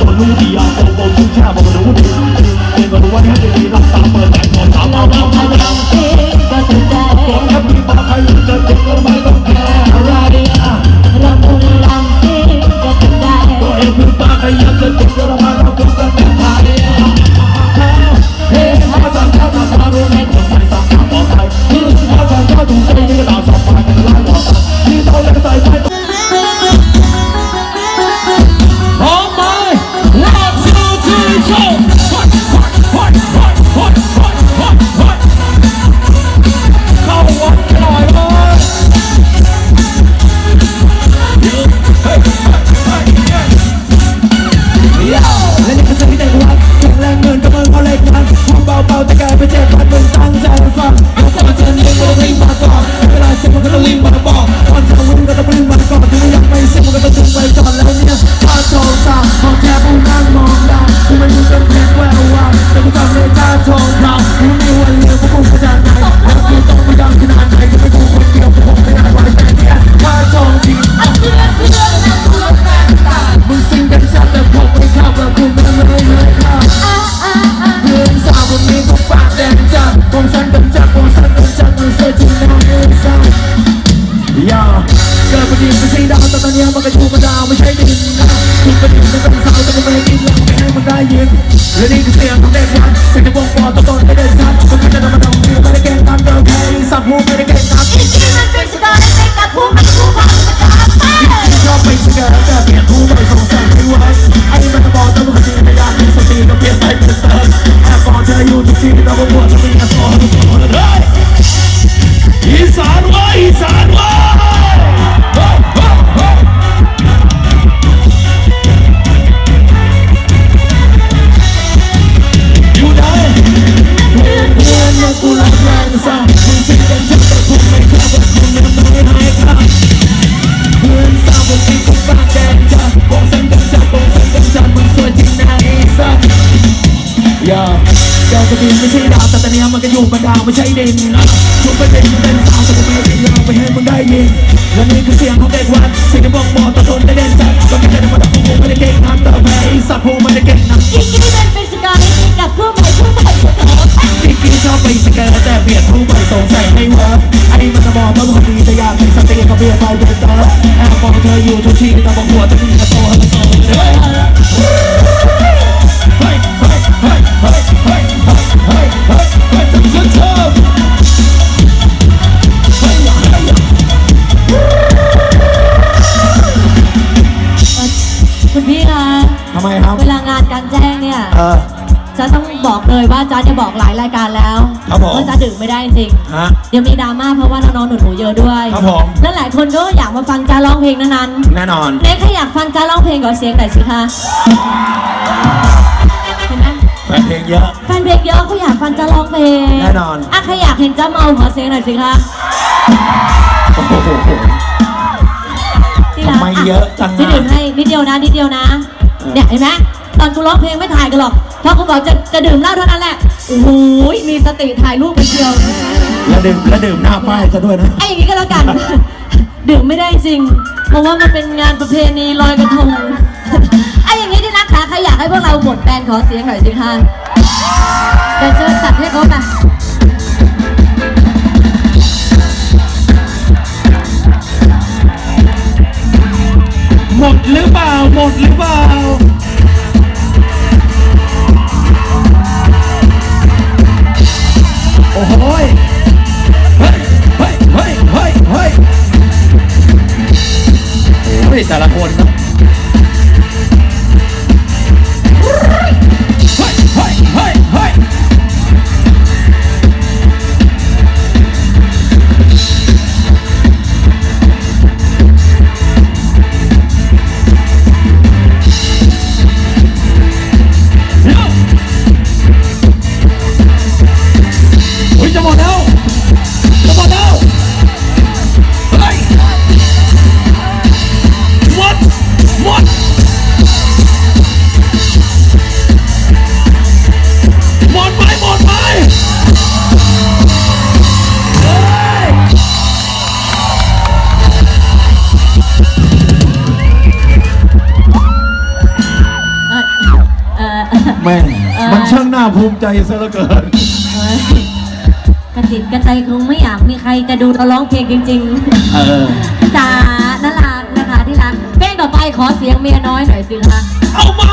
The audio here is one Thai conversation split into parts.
ก็ไม่รู้ดีเอาโกงโกงชิ้นช่บอกไม่รู้ดีเองก็รู้ว่าเนี่ยจะมีรักษาเปิดใจคอนสาวเอาเอาเอาเอา ลูกกระดาวไม่ใช่ดินลูกไม่เป็นเป็นสาวแต่ผมไม่ได้ยาวไปให้มึงได้ยินและนี่คือเสียงของเด็กวัดสิ่งที่บอกบอกต่อตนได้เด่นจัดก็ไม่ใช่ธรรมดาผมไม่ได้เก่งทำแต่แพ้สัตว์ผู้ม่ได้เก่งนะกิ๊กที่เป็นเป็นสกายกับผู้ใหม่ผู้ใหม่กิ๊ที่ชอบไปสเกิร์แต่เบียดผู้ใหม่สงสัยไม่เวิร์กไอ้มันจะมองว่าคนดีแต่อยากมีสติกับเบียดไปเดินเติร์แอบมองเธออยู่ทุกทีแต่บอกหัวจะมีกระโตกระโตายรายการแล้วครับผม ก็จะดึกไม่ได้จริงฮะยวมีดราม่าเพราะว่าน้องๆหนุนหูเยอะด้วยครับผม และหลายคนก็อยากมาฟังจ้าร้องเพลงนั้นแน่นอนเน็กถ้าอยากฟังจ้าร้องเพลงก่อเสียงหน่อยสิคะเห็นไหมแฟนเพลงเยอะ แฟนเพลงเยอะก็อยากฟังจ้าร้องเพลงแน่นอน อะใครอยากเห็นจ้าเมาขอเสียงหน่อยสิคะที่รักำไมเยอะจังอะดื่มให้นิดเดียวนะนิดเดียวนะเนี่ยเห็นไหมตอนกูร้องเพลงไม่ถ่ายกันหรอก พอกูบอกจะจะดื่มเหล้าเท่านั้นแหละโอ้โหมีสติถ่ายรูปไปเชียว แล้วดื่มแล้วดื่มหน้าป้ายซะด้วยนะ ไอ้อย่างนี้ก็แล้วกัน ดื่มไม่ได้จริง เพราะว่ามันเป็นงานประเพณีลอยกระทงไอ้อย่างนี้ที่นักขาใครอยากให้พวกเราหมดแบนขอเสียงหน่อยสิคะเดี๋ยวเชิญตัดให้เขาไปหมดหรือเปล่า หมดหรือเปล่า โอ้โหเฮ้ยเฮ้ยเฮ้ยเฮ้ยเฮ้ยแต่ละคนนะ แม่งมันช่างน่าภูมิใจซะเหลือเกินเอ้ยกระจิตกระใจคงไม่อยากมีใครจะดูเราร้องเพลงจริงเออ ๆจ๋าน่ารักนะคะที่รักเพลงต่อไปขอเสียงเมียน้อยหน่อยสิคะเอามา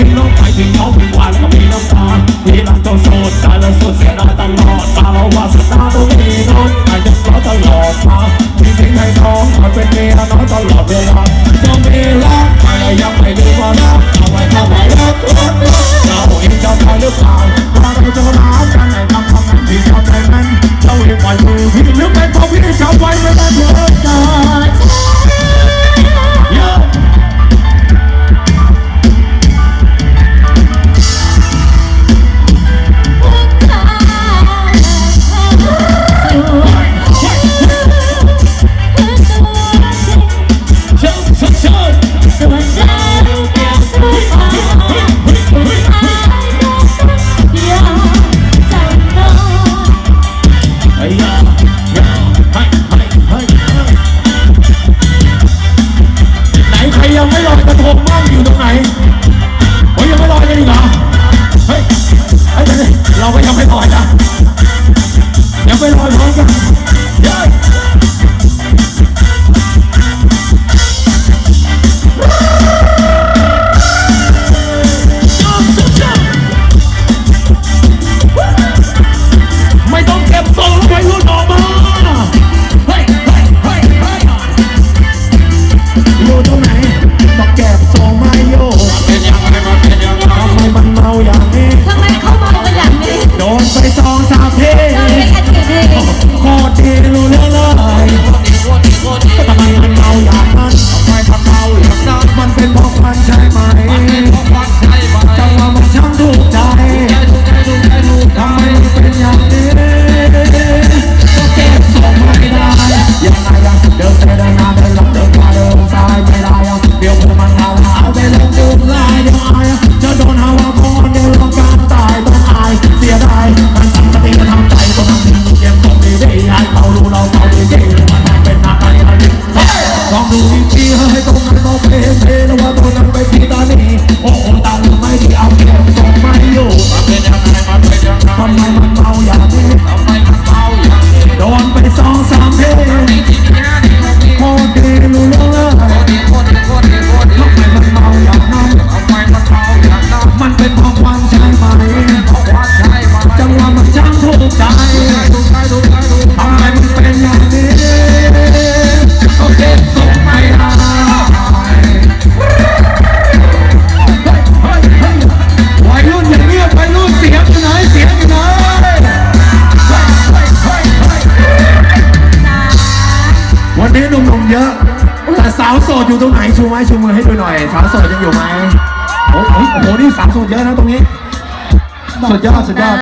ย่างที่ก่อนที่น้องไปถึงเขาเป็นวันก็มีน้ำตาที่รักเจ้าโสดใจและสดเสียดายตลอดมาเราว่าสตาต้องมีน้องอาจจะรอตลอดมาที่ทิ้งให้น้องคอยเป็นเมียน้อยตลอดเวลาจะมีรักแต่ยังไม่ลืมว่ารักเอาไว้ทำไมรักรักรักเราเองจะไปหรือเปล่าว่าเราจะรักกันให้ทำคำนั้นที่ทำใจนั้นเจ้าเองปล่อยมือพี่หรือเป็นเพราะพี่จำไว้ไม่ได้ นั้นมันเไม้ชูมือให้ดูหน่อยสาวโสดยังอยู่ไหมโอ้โหโอ้โหนี่สาวโสดเยอะนะตรงนี้สุดยอดสุดยอด